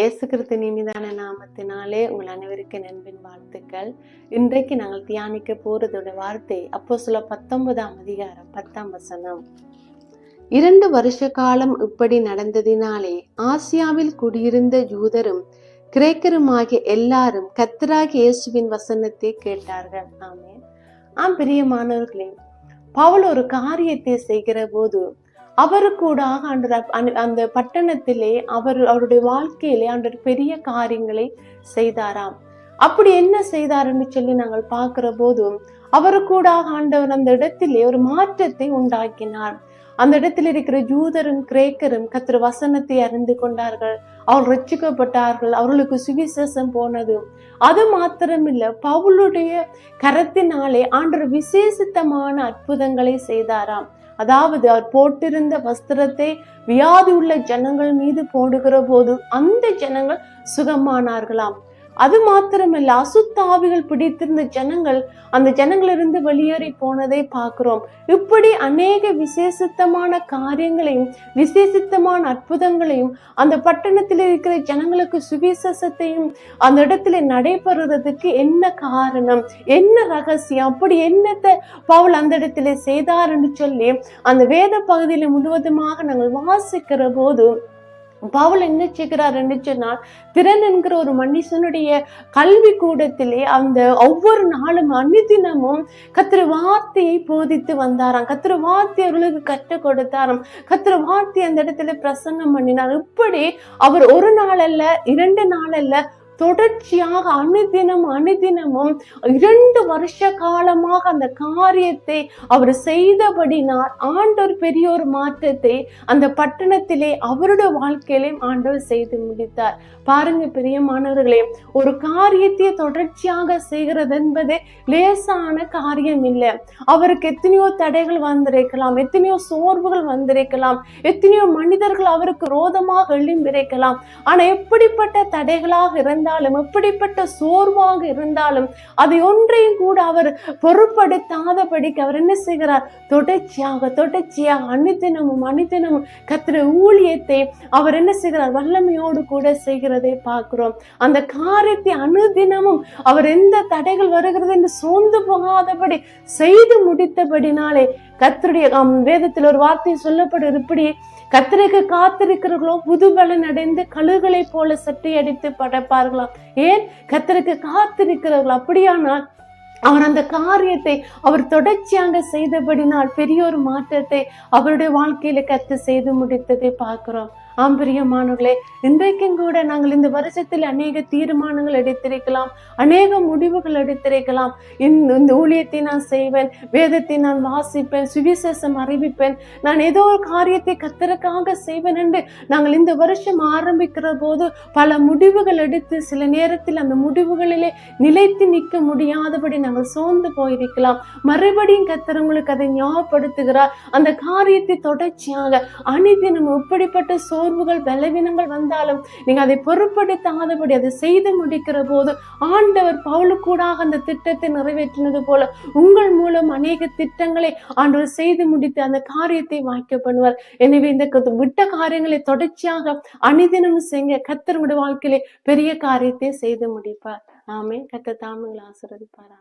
இயேசு கிறிஸ்து இனிதான நாமத்தினாலே உங்கள் அனைவருக்கு நண்பின் வாழ்த்துக்கள். இன்றைக்கு நாங்கள் தியானிக்க போறதோட வார்த்தை அப்போ சொல்ல பத்தொன்பதாம் அதிகாரம் பத்தாம் வசனம். இரண்டு வருஷ காலம் இப்படி நடந்ததினாலே ஆசியாவில் குடியிருந்த யூதரும் கிரேக்கருமாகிய எல்லாரும் கத்தராகி இயேசுவின் வசனத்தை கேட்டார்கள். ஆமே ஆம் பிரியமானவர்களே பவுல் ஒரு காரியத்தை செய்கிற போது அவருக்கூடாக ஆண்டவர் அந்த- அந்த பட்டணத்திலே அவர் அவருடைய வாழ்க்கையிலே ஆண்டவர் பெரிய காரியங்களை செய்தாராம். அப்படி என்ன செய்தாருன்னு சொல்லி நாங்கள் பார்க்கிற போதும் அவருக்கூடாக ஆண்டவர் அந்த இடத்திலே ஒரு மாற்றத்தை உண்டாக்கினார். அந்த இடத்தில் இருக்கிற ஜூதரும் கிரேக்கரும் கத்திர வசனத்தை அறிந்து கொண்டார்கள். அவர்கள் ரட்சிக்கப்பட்டார்கள் அவர்களுக்கு சுவிசேஷம் போனது. அது மாத்திரமில்ல பவுளுடைய கரத்தினாலே ஆண்டர் விசேஷித்தமான அற்புதங்களை செய்தாராம். அதாவது அவர் போட்டிருந்த வஸ்திரத்தை வியாதி உள்ள ஜனங்கள் மீது போடுகிற போது அந்த ஜனங்கள் சுகமானார்களாம். அது மாத்திரமல்ல அசுத்தாவிகள் பிடித்திருந்த ஜனங்கள் அந்த ஜனங்களிலிருந்து வெளியேறி போனதை பார்க்கிறோம். இப்படி அநேக விசேஷித்தமான காரியங்களையும் விசேஷித்தமான அற்புதங்களையும் அந்த பட்டணத்தில் இருக்கிற ஜனங்களுக்கு சுவிசேஷத்தையும் அந்த இடத்துல நடைபெறுறதுக்கு என்ன காரணம் என்ன ரகசியம் அப்படி என்னத்தை பவுல் அந்த இடத்துல செய்தாருன்னு சொல்லி அந்த வேத பகுதியில் முழுவதுமாக நாங்கள் வாசிக்கிற போது பவுல் என்ன செய்கிறார் சொன்னால் திறன் என்கிற ஒரு மனுஷனுடைய கல்வி கூடத்திலே அந்த ஒவ்வொரு நாளும் அனுதினமும் கத்திர வார்த்தையை போதித்து வந்தாராம். கத்திர வார்த்தை அவர்களுக்கு கற்றுக் கொடுத்தாராம். கத்திர வார்த்தை அந்த இடத்துல பிரசங்கம் பண்ணினார். இப்படி அவர் ஒரு நாள் அல்ல இரண்டு நாள் அல்ல தொடர்ச்சியாக அனுதினம் அனுதினமும் இரண்டு வருஷ காலமாக அந்த காரியத்தை அவர் செய்தபடினார் ஆண்டோர் பெரிய ஒரு மாற்றத்தை அந்த பட்டணத்திலே அவருடைய வாழ்க்கையிலும் ஆண்டவர் செய்து முடித்தார். பாருங்க பிரியமானவர்களே ஒரு காரியத்தை தொடர்ச்சியாக செய்கிறது என்பது லேசான காரியம் இல்லை அவருக்கு எத்தனையோ தடைகள் வந்திருக்கலாம் எத்தனையோ சோர்வுகள் வந்திருக்கலாம் எத்தனையோ மனிதர்கள் அவருக்கு ரோதமாக எழும்பியிருக்கலாம். ஆனா எப்படிப்பட்ட தடைகளாக இருந்த இருந்தாலும் எப்படிப்பட்ட சோர்வாக இருந்தாலும் அதை ஒன்றையும் கூட அவர் பொருட்படுத்தாதபடிக்கு அவர் என்ன செய்கிறார்? தொடர்ச்சியாக தொடர்ச்சியாக அனுதினமும் அனுதினமும் கத்திர ஊழியத்தை அவர் என்ன செய்கிறார்? வல்லமையோடு கூட செய்கிறதை பார்க்கிறோம். அந்த காரியத்தை அனுதினமும் அவர் எந்த தடைகள் வருகிறது என்று சோர்ந்து போகாதபடி செய்து முடித்தபடினாலே கத்தருடைய வேதத்தில் ஒரு வார்த்தை சொல்லப்படும் இப்படி கத்திரைக்கு காத்திருக்கிறவர்களோ புதுபலன் அடைந்து கழுகுகளை போல சட்டை அடித்து படைப்பார்களாம் ஏன்? கத்தருக்கு காத்திருக்கிறவர்கள்? அப்படியானால் அவர் அந்த காரியத்தை அவர் தொடர்ச்சியாக செய்தபடினால் பெரிய ஒரு மாற்றத்தை அவருடைய வாழ்க்கையில கத்து செய்து முடித்ததை பார்க்கிறோம். ஆம்பரியமானவர்களே இன்றைக்கும் கூட நாங்கள் இந்த வருஷத்தில் அநேக தீர்மானங்கள் எடுத்திருக்கலாம் அநேக முடிவுகள் எடுத்திருக்கலாம். இந்த இந்த ஊழியத்தை நான் செய்வேன் வேதத்தை நான் வாசிப்பேன் சுவிசேஷம் அறிவிப்பேன் நான் ஏதோ ஒரு காரியத்தை கத்தருக்காக செய்வேன் என்று நாங்கள் இந்த வருஷம் ஆரம்பிக்கிற போது பல முடிவுகள் எடுத்து சில நேரத்தில் அந்த முடிவுகளிலே நிலைத்து நிற்க முடியாதபடி நாங்கள் சோர்ந்து போயிருக்கலாம். மறுபடியும் கத்தர் உங்களுக்கு அதை ஞாபகப்படுத்துகிறார். அந்த காரியத்தை தொடர்ச்சியாக இப்படிப்பட்ட சோ சோர்வுகள் பலவீனங்கள் வந்தாலும் நீங்கள் அதை பொருட்படுத்தாதபடி அதை செய்து முடிக்கிற போது ஆண்டவர் பவுலுக்கூடாக அந்த திட்டத்தை நிறைவேற்றினது போல உங்கள் மூலம் அநேக திட்டங்களை ஆண்டவர் செய்து முடித்து அந்த காரியத்தை வாய்க்க பண்ணுவார். எனவே இந்த விட்ட காரியங்களை தொடர்ச்சியாக அனிதினம் செய்ய கத்தருடைய வாழ்க்கையிலே பெரிய காரியத்தை செய்து முடிப்பார். ஆமே கத்த தாமங்களை ஆசிரதிப்பாரா